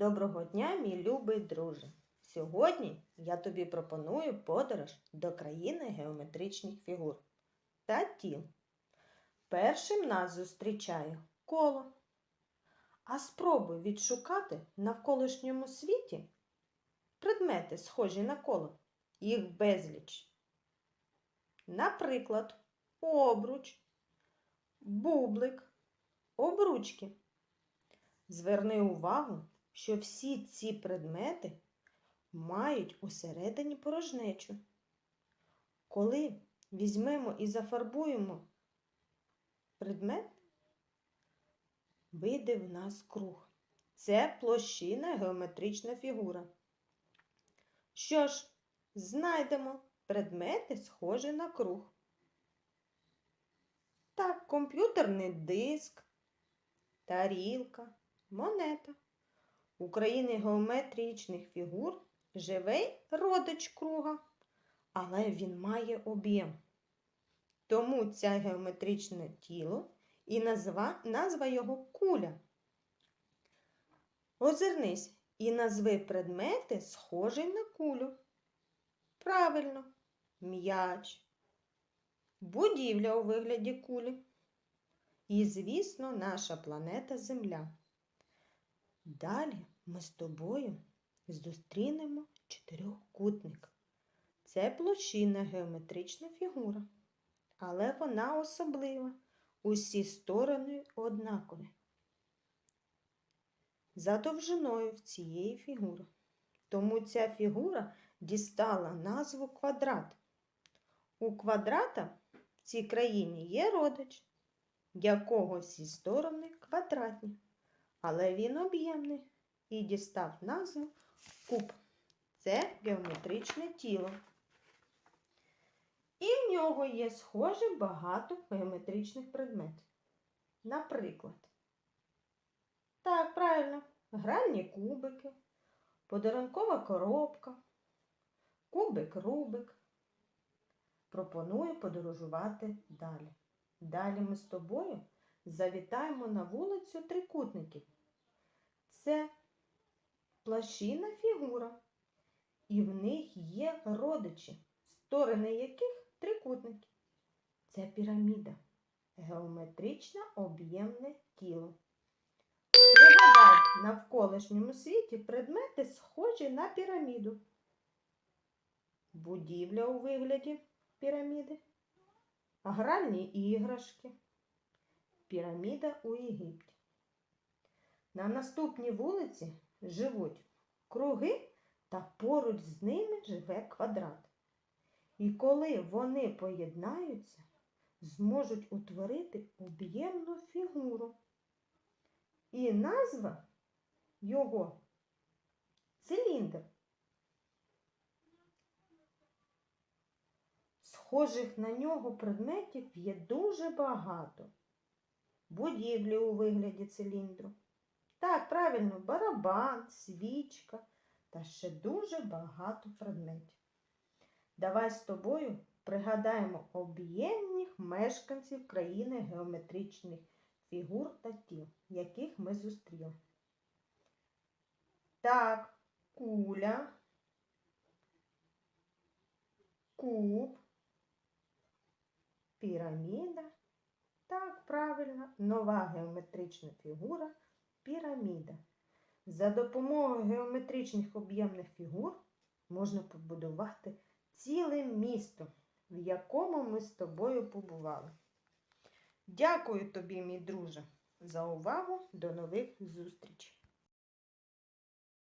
Доброго дня, мій любий друже! Сьогодні я тобі пропоную подорож до країни геометричних фігур та тіл. Першим нас зустрічає коло. А спробуй відшукати навколишньому світі предмети, схожі на коло. Їх безліч. Наприклад, обруч, бублик, обручки. Зверни увагу, що всі ці предмети мають усередині порожнечу. Коли візьмемо і зафарбуємо предмет, вийде в нас круг. Це площина геометрична фігура. Що ж, знайдемо предмети, схожі на круг. Так, комп'ютерний диск, тарілка, монета. У країні геометричних фігур живе родич круга, але він має об'єм. Тому це геометричне тіло і назва, назва його куля. Озирнись і назви предмети, схожі на кулю. Правильно, м'яч, будівля у вигляді кулі. І, звісно, наша планета Земля. Далі ми з тобою зустрінемо чотирьохкутник. Це площина геометрична фігура, але вона особлива. Усі сторони однакові. За довжиною в цієї фігури. Тому ця фігура дістала назву квадрат. У квадрата в цій країні є родич, якого всі сторони квадратні але він об'ємний і дістав назву куб. Це геометричне тіло. І в нього є схоже багато геометричних предметів. Наприклад, так, правильно, гральні кубики, подарункова коробка, кубик Рубик. Пропоную подорожувати далі. Далі ми з тобою завітаємо на вулицю трикутників. Це площина фігура, і в них є родичі, сторони яких трикутники. Це піраміда, геометричне об'ємне тіло. Пригадай, навколишньому світі предмети схожі на піраміду. Будівля у вигляді піраміди, гральні іграшки піраміда у Єгипті. На наступній вулиці живуть круги та поруч з ними живе квадрат. І коли вони поєднаються, зможуть утворити об'ємну фігуру. І назва його циліндр. Схожих на нього предметів є дуже багато будівлі у вигляді циліндру. Так, правильно, барабан, свічка та ще дуже багато предметів. Давай з тобою пригадаємо об'ємних мешканців країни геометричних фігур та тіл, яких ми зустріли. Так, куля, куб, піраміда так, правильно, нова геометрична фігура піраміда. За допомогою геометричних об'ємних фігур можна побудувати ціле місто, в якому ми з тобою побували. Дякую тобі, мій друже, за увагу. До нових зустрічей!